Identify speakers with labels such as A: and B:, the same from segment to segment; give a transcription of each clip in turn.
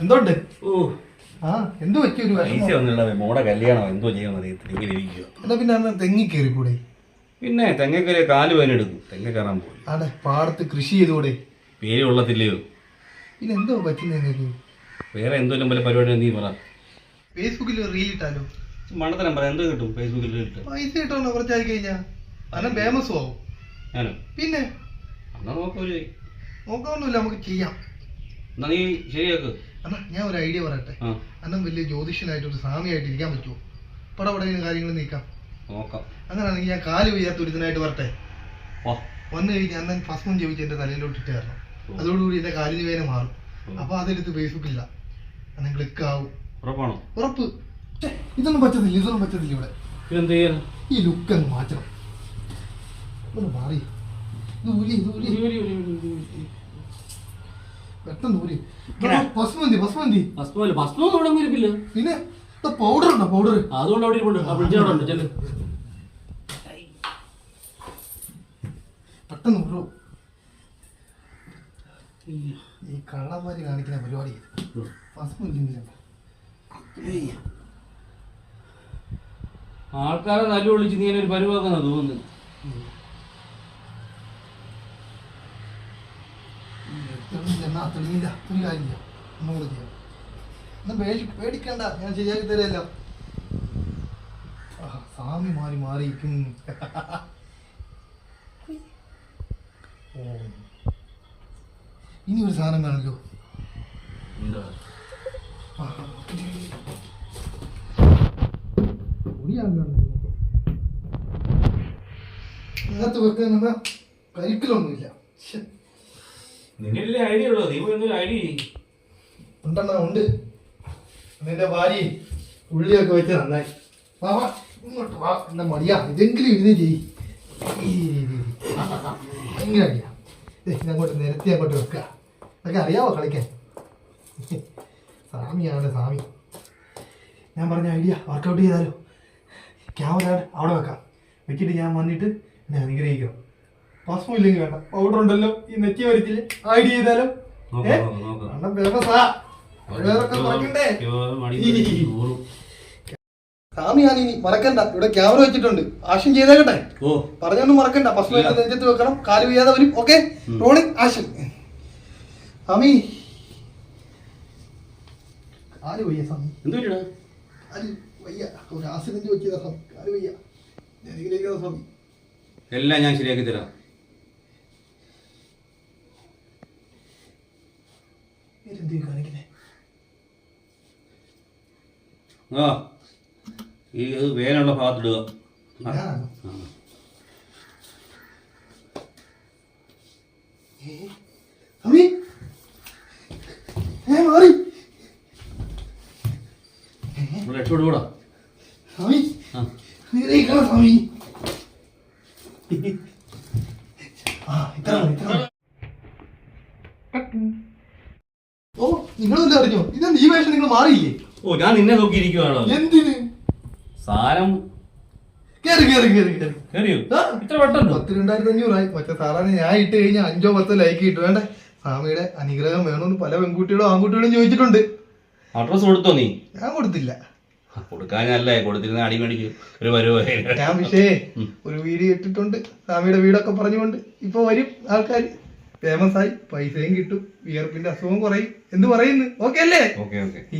A: എന്തുണ്ട്?
B: ഓ.
A: ആ എന്ത് പറ്റി ഒരു
B: പൈസ
A: വിഷമം?
B: ഒന്നുമില്ല മോടെ കല്യാണം എന്തോ ചെയ്യാൻ അറിയത്തില്ല ഇങ്ങനെ ഇരിക്കുക
A: എന്നാ പിന്നെ അന്ന് തെങ്ങി കയറി കൂടെ
B: പിന്നെ തെങ്ങക്കര കാൽ വേനെടുക്കും തെങ്ങ കയറാൻ പോയി
A: ആടെ പാടത്ത് കൃഷി ചെയ്തുകൂടെ
B: പേര് കൊള്ളത്തില്ലയോ?
A: പിന്നെ എന്തോ പറ്റുന്ന നിങ്ങൾക്ക്
B: വേറെ എന്തോലും പല പരിപാടി നീ പറ.
A: ഫേസ്ബുക്കിൽ റീൽ ഇട്ടാലോ?
B: മണ്ടത്തരം പറ എന്തോ കിട്ടും ഫേസ്ബുക്കിൽ ഇട്ട്.
A: പൈസ കിട്ടണോ കുറച്ചായി കഴിഞ്ഞാ? അല്ല ഫേമസും ആവും.
B: ഞാനോ?
A: പിന്നെ?
B: എന്നാ നോക്കൂലേ
A: നോക്കാവുന്നില്ല നമുക്ക് ചെയ്യാം.
B: എന്നാ നീ ശരിയാക്ക്.
A: എന്നാ ഞാൻ ഒരു ഐഡിയ പറയട്ടെ?
B: അന്നും
A: അന്നം വലിയ ജ്യോതിഷനായിട്ട് ഒരു സ്വാമിയായിട്ട് ഇരിക്കാൻ പറ്റുമോ? പടപടയിലും കാര്യങ്ങൾ നീക്കാം. അങ്ങനെയാണെങ്കിൽ ഞാൻ കാൽ വയ്യാത്ത ഒരുത്തനായിട്ട് വരട്ടെ? വന്നു കഴിഞ്ഞാൽ അന്നൻ ഭസ്മം ജപിച്ച് എന്റെ തലയിലോട്ട് ഇട്ട് തരണം അതോടുകൂടി എന്റെ കാലിന് വേദന മാറും. അപ്പൊ അതെടുത്ത് ഫേസ്ബുക്കില്ല അന്ന് ക്ലിക്ക് ആവും ഉറപ്പ്. ഇതൊന്നും പറ്റത്തില്ല ഇതൊന്നും പറ്റത്തില്ല ഇവിടെ. ഈ ലുക്ക് അങ്ങ് മാറ്റണം. ഒന്ന് മാറി. ഇത് ഊരി ഇത് ഊരി. പെട്ടെന്ന് ഊരി ഭസ്മന്തി ഭസ്മന്തി.
C: ഭസ്മമല്ല ഭസ്മം ഇവിടെ ഒന്നും ഇരിപ്പില്ല
A: പിന്നെ പൗഡർ ഉണ്ടോ പൗഡർ
C: അതുകൊണ്ട് അവിടെ ഇരിപ്പുണ്ട്. ആ ഫ്രിഡ്ജിൽ അവിടെ ഉണ്ട് ചെല്ല്.
A: പെട്ടെന്ന് ഊരോ ഈ കള്ളന്മാര് കാണിക്കുന്ന പരിപാടി ഭസ്മം ഇല്ലെങ്കിലല്ല
C: ആൾക്കാരെ നല്ല വിളിച്ച് നീ ഒരു പരിവാക്കുന്ന തോന്നുന്നു
A: തെളിഞ്ഞില്ല എന്നാ തെളിഞ്ഞില്ല ഒരു കാര്യമില്ല. ഒന്നുകൂടെ ചെയ്യാം. എന്നാ പേടി പേടിക്കണ്ട ഞാൻ ശരിയാക്കി തരാമല്ലോ സ്വാമി മാറി മാറിയിരിക്കും. ഓ. ഇനി ഒരു സാധനം കാണല്ലോ ഇന്നത്തെ വെക്കാൻ എന്നാ കരിക്കലൊന്നുമില്ല. ശ്ശെ.
B: നിന്റെ ഐഡിയ ഉള്ളൂ? നീ പോയി എന്തൊരു
A: ഉണ്ടെണ്ണ ഉണ്ട്. നിന്റെ ഭാര്യ ഉള്ളിയൊക്കെ വെച്ച് നന്നായി. വാ വാ ഇങ്ങോട്ട് വാ. എന്താ മടിയാ? ഇതെങ്കിലും ഇരുന്ന് ചെയ്. ഭയങ്കര അടിയാ ഇതങ്ങോട്ട് നിരത്തി അങ്ങോട്ട് വെക്കുക. അതൊക്കെ അറിയാവോ കളിക്കാൻ? സ്വാമിയാണ് സ്വാമി ഞാൻ പറഞ്ഞ ഐഡിയ വർക്കൗട്ട് ചെയ്താലോ. ക്യാമറ അവിടെ വെക്കാം. വെച്ചിട്ട് ഞാൻ വന്നിട്ട് എന്നെ അനുഗ്രഹിക്കണം. ഭസ്മം ഇല്ലെങ്കിൽ വേണ്ട. പൗഡർ ഉണ്ടല്ലോ ഈ നെറ്റി വരച്ചില്ലേ ഐഡിയ ചെയ്താലോ. ഏ? ഞാൻ ഇനി മറക്കണ്ട. ഇവിടെ ക്യാമറ വെച്ചിട്ടുണ്ട്. ആശം ചെയ്തേക്കട്ടെ?
B: ഓ.
A: പറഞ്ഞൊന്നും മറക്കണ്ട. ഫസ്റ്റ്
B: ഇല്ല.
A: നെഞ്ചത്ത് വെക്കണം. കാൽ വീഴാതെ വരും. ഓക്കെ? റോളിംഗ് ആശൻ. സ്വാമി. കാൽ വയ്യ സ്വാമി.
B: എന്തു
A: കാൽ വയ്യ. ഒരു ആസിഡന്റ് വെച്ചതാ സ്വാമി. കാൽ വയ്യ. ഞാൻ സ്വാമി.
B: എല്ലാം ഞാൻ ശരിയാക്കി തരാം.
A: ഇവരെന്തീ കാണിക്കുന്നേ
B: ആ ഈ വേനുള്ള ഭാഗത്തിടുക. ആ.
A: സ്വാമി. ഇത്ര മതി. ഓ നിങ്ങളെല്ലാം അറിഞ്ഞോ ഇതെന്ത് ഈ വേഷം നിങ്ങൾ മാറിയില്ലേ?
B: ഓ ഞാൻ നിന്നെ നോക്കിയിരിക്കുവാണോ?
A: എന്തിന്?
B: സാരം.
A: കേറി കേറി കേറി കേറി.
B: കേറിയോ? ഇത്ര പെട്ടെന്ന്?
A: പത്ത് രണ്ടായിരത്തി അഞ്ഞൂറായി മറ്റേ സാധാരണ ഞാൻ ഇട്ട് കഴിഞ്ഞാൽ അഞ്ചോ പത്തോ ലൈക്ക് കിട്ടും വേണ്ടേ? സ്വാമിയുടെ അനുഗ്രഹം വേണമെന്ന് പല പെൺകുട്ടികളും ആൺകുട്ടികളും ചോദിച്ചിട്ടുണ്ട്.
B: അഡ്രസ് കൊടുത്തോ നീ?
A: ഞാൻ കൊടുത്തില്ല.
B: കൊടുക്കാനല്ലേ. കൊടുത്തിരുന്ന അടി മേടിക്ക്. ഒരു വരുവായി
A: ഞാൻ വിഷയേ ഒരു വീഡിയോ ഇട്ടിട്ടുണ്ട്. സ്വാമിയുടെ വീടൊക്കെ പറഞ്ഞുകൊണ്ട് ഇപ്പൊ വരും ആൾക്കാർ ഫേമസ് ആയി പൈസയും കിട്ടും വിയർപ്പിന്റെ അസുഖം കുറയും എന്ത് പറയുന്നു. ഓക്കെ അല്ലേ?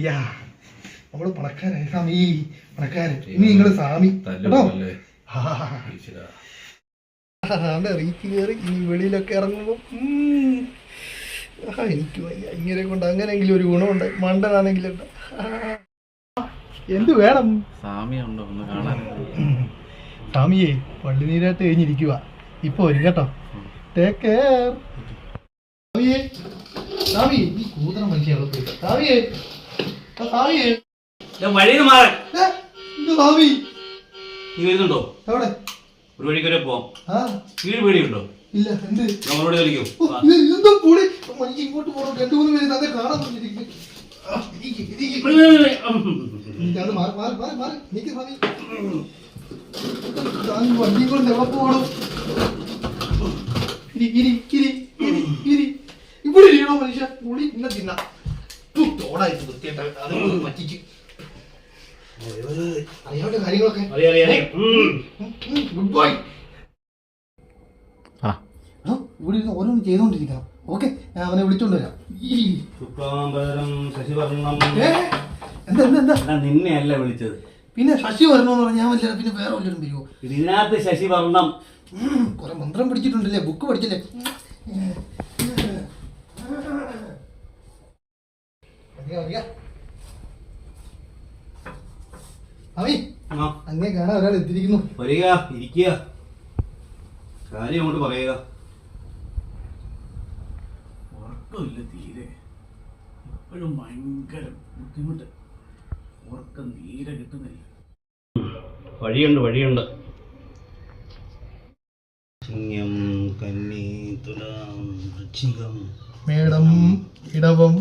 A: യാ നമ്മൾ പണക്കാരായി സ്വാമി പണക്കാരൻ ഇനി നിങ്ങൾ സ്വാമി. കേട്ടോ?
B: തല്ലേ
A: ആ, ആണ്ട് റീച്ച് കയറി ഇനി വെളിയിലൊക്കെ ഇറങ്ങുമ്പോ എനിക്ക് വയ്യ. ഇങ്ങനെ കൊണ്ട് അങ്ങനെയെങ്കിലും ഒരു ഗുണമുണ്ട്. മണ്ടനാണെങ്കിലും എന്ത് വേണം?
B: സ്വാമിയുണ്ടോ ഒന്ന് കാണാൻ.
A: സ്വാമിയെ കഴിഞ്ഞിരിക്കുക ഇപ്പൊ വരും കേട്ടോ. Take care താവിയേ. താവിയേ ഈ കൂതറ മനുഷ്യ അവിടെ പോയി ആ, സ്വാമിയെ
B: വഴിയിൽ മാറാൻ.
A: ഏ,
B: നീ വരുന്നുണ്ടോ?
A: എവിടെ?
B: ഒരു വഴിക്ക് വരെ പോവാം.
A: ആ.
B: വീട് പേടിയുണ്ടോ?
A: ഇല്ല എന്ത്?
B: നമ്മളോട് കളിക്കും
A: ഇതെന്താ പുളി? മനുഷ്യ ഇങ്ങോട്ട് പോകണം രണ്ടു മൂന്ന് പേര് തന്നെ കാണാൻ പറഞ്ഞിരിക്കും അത് മാറി മാറി മാറി മാറി. നിക്ക് സ്വാമി താൻ വണ്ടി കൊണ്ട് എവിടെ പോകണം? ഇരി ഇരി ഇരി ഇരി ഇരി ഇവിടെ ഇരിക്കണോ മനുഷ്യ? പുളി ഇന്ന തിന്ന. ഓടായിട്ട് വൃത്തിയായിട്ട്. അത് പറ്റിച്ച്. അറിയാവുന്ന കാര്യങ്ങളൊക്കെ.
B: അറിയാം അറിയാം അറിയാം.
A: Good boy. ഇവിടെ ഇരുന്ന് ഓരോന്ന് ചെയ്തുകൊണ്ടിരിക്കണം ഓക്കെ ഞാൻ അവനെ വിളിച്ചോണ്ട് വരാം? എന്താ എന്താ എന്താ?
C: നിന്നെ നിന്നെയല്ല വിളിച്ചത്.
A: പിന്നെ ശശി വരണോന്ന് പറഞ്ഞാൽ ഞാൻ വല്ല പിന്നെ വേറെ വല്ലതും വരുമോ
C: ഇതിനകത്ത് ശശിവർണം
A: കുറെ മന്ത്രം പഠിച്ചിട്ടുണ്ടല്ലേ ബുക്ക് പഠിച്ചില്ലേ? അറിയാം, അറിയാം. അവി അങ്ങനെ കാണാൻ ഒരാൾ എത്തിയിരിക്കുന്നു.
C: വരിക ഇരിക്കുക. കാര്യം അങ്ങോട്ട് പറയുക. ഉറക്കമില്ല തീരെ. എപ്പോഴും ഭയങ്കര ബുദ്ധിമുട്ട്. ഉറക്കം തീരെ കിട്ടുന്നില്ല. വഴിയുണ്ട് വഴിയുണ്ട്. ചിങ്ങം കന്നി തുലാം വൃശ്ചികം.
A: മേടം ഇടവം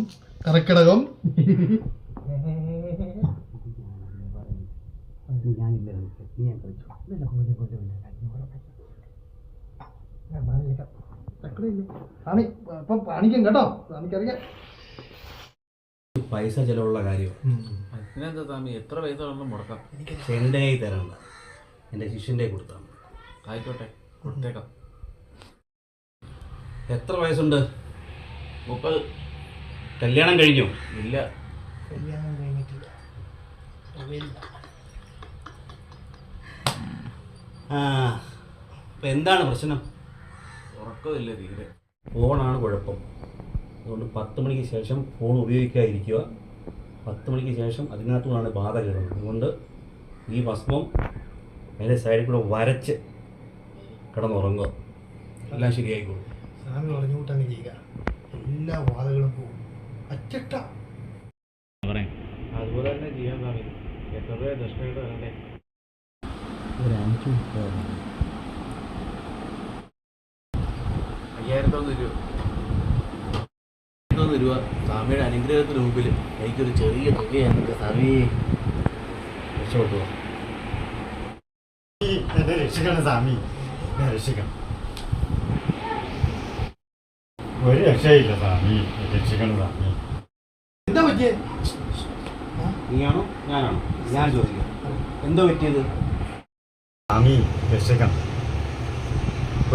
A: കാണിക്കും കേട്ടോ. കാണിക്കറിയാം
C: പൈസ ചെലവുള്ള കാര്യം.
D: അതിനെന്താ സ്വാമി? എത്ര പൈസ വേണമെങ്കിലും മുടക്കാം.
C: എന്റെ കൈ തരണ്ട എന്റെ ശിഷ്യന്റെ കൊടുത്താൽ
D: ആയിക്കോട്ടെ. കൊടുത്തേക്കാം.
C: എത്ര വയസ്സുണ്ട്?
D: മുപ്പത്.
C: കല്യാണം കഴിഞ്ഞോ?
D: ഇല്ല.
A: കല്യാണം കഴിഞ്ഞിട്ടില്ല.
C: ആ അപ്പം എന്താണ് പ്രശ്നം?
D: ഉറക്കമില്ല തീരെ.
C: ഫോണാണ് കുഴപ്പം. അതുകൊണ്ട് പത്ത് മണിക്ക് ശേഷം ഫോൺ ഉപയോഗിക്കാതിരിക്കുക. പത്ത് മണിക്ക് ശേഷം അതിനകത്തുനിന്നാണ് ബാധ കയറുന്നത് അതുകൊണ്ട് ഈ ഭസ്മം അതിന്റെ സൈഡിൽ കൂടെ വരച്ച് കിടന്നുറങ്ങുക. എല്ലാം ശരിയായിക്കോളും.
A: സ്വാമി പറഞ്ഞു കൂട്ടാണ് ചെയ്യുക. എല്ലാ വാദങ്ങളും പോകും. അച്ചട്ട.
B: പറയാം
D: അതുപോലെ തന്നെ ചെയ്യാൻ സ്വാമി എത്ര രൂപ ദക്ഷിണയുടെ വരണ്ടേ? അയ്യായിരത്തൊന്ന് രൂപ. സ്വാമിയുടെ അനുഗ്രഹത്തിന് മുമ്പിൽ എനിക്കൊരു ചെറിയ തുകയാണ് സ്വാമി.
C: രക്ഷപ്പെട്ടു.
E: എന്നെ രക്ഷിക്കണം സ്വാമി. രക്ഷിക്കണം ഒരു രക്ഷയില്ല സ്വാമി. രക്ഷിക്കണം സ്വാമി
A: എന്താ പറ്റിയത്
C: നീയാണോ? ഞാനാണോ? ഞാൻ ചോദിക്കാം. എന്തോ പറ്റിയത്?
E: സ്വാമി രക്ഷിക്കണം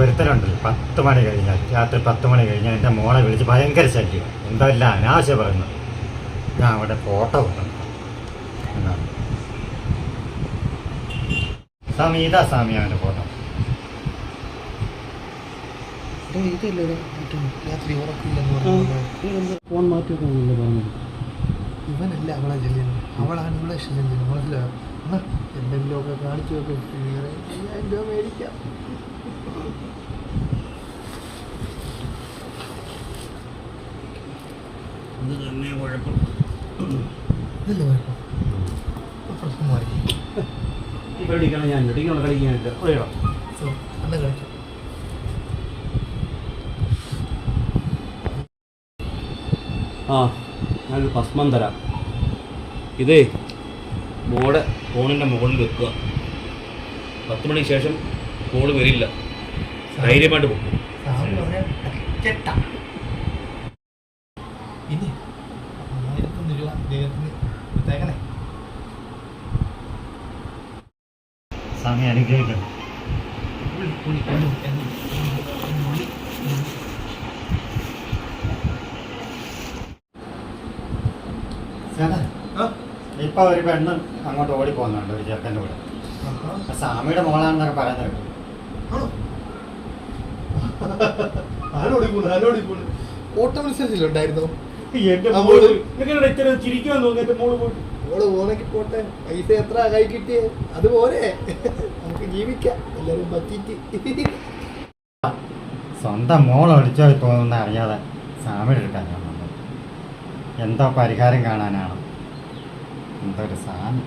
E: ഒരുത്തരുണ്ടല്ലോ. പത്ത് മണി കഴിഞ്ഞാൽ രാത്രി പത്ത് മണി കഴിഞ്ഞാൽ എന്റെ മോളെ വിളിച്ച് ഭയങ്കര ശല്യം. എന്തല്ല അനാവശ്യ പറയുന്നത്. ഞാൻ അവിടെ ഫോട്ടോ കൊടുക്കണം സാമി സ്വാമി ഇതാ സ്വാമി അവന്റെ ഫോട്ടോ
A: ഇതല്ലേ രാത്രി ഉറക്കില്ലെന്ന് പറഞ്ഞു
C: ഫോൺ മാറ്റി പറഞ്ഞത്?
A: ഇവനല്ല അവളെ ചെല്ലുന്നത് അവളാണ് ഇവിടെ ചെല്ലുന്നത് എന്നാ എന്തെങ്കിലുമൊക്കെ കാണിച്ചു അയ്യായിരം രൂപ മേടിക്കാം.
C: ഇത് തന്നെ കുഴപ്പം.
A: ഇതല്ലേ കുഴപ്പം? പ്രശ്നം
C: കളിക്കണം ഞാൻ കളിക്കാനായിട്ട്. കളിക്കാനില്ല അറിയണം
A: സോ, അന്ന് കളിച്ചു
C: ആ ഞാനൊരു ഭസ്മം തരാം. ഇതേ മോടെ ഫോണിന്റെ മുകളിൽ വെക്കുക. പത്ത് മണിക്ക് ശേഷം കോൾ വരില്ല. ധൈര്യമായിട്ട് പോകും
A: സമയം പറഞ്ഞ അച്ചട്ട ഇനി ആയിരത്തൊന്ന് രൂപ ദൈവത്തിന് കൊടുത്തേക്കണേ
E: സ്വാമി അനുഗ്രഹിക്കണം
A: ഉള്ളി, ഉള്ളി, ഉള്ളി, ഉള്ളി, ഉള്ളി, ഉള്ളി.
E: ചേട്ടാ
A: ആ?
E: ഇപ്പൊ ഒരു പെണ്ണ് അങ്ങോട്ട് ഓടി പോകുന്നുണ്ട് ഒരു ചെറുക്കന്റെ കൂടെ. അപ്പൊ സ്വാമിയുടെ മോളാണെന്നൊക്കെ പറയുന്നത് കേട്ടു.
A: ഓട്ടം മത്സരത്തിലുണ്ടായിരുന്നോ
E: എന്റെ
A: മോൾ
E: ഇത്ര ചിരിക്കാൻ തോന്നി എന്റെ മോൾ പോയിട്ട്
A: മോൾ പോട്ടെ. പൈസ എത്ര കൈ കിട്ടിയേ? അത് പോരെ. നമുക്ക് ജീവിക്കാം. എല്ലാരും പറ്റിയിട്ട്.
E: സ്വന്തം മോൾ ഒളിച്ചോയി പോകുന്ന അറിയാതെ സ്വാമിയുടെ എടുക്കാൻ ഞാൻ വന്നത്. എന്തോ പരിഹാരം കാണാനാണ്. എന്തൊരു സാധനം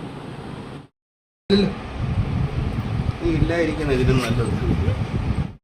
C: ഇല്ലായിരിക്കണം ഇതിലും നല്ലത്.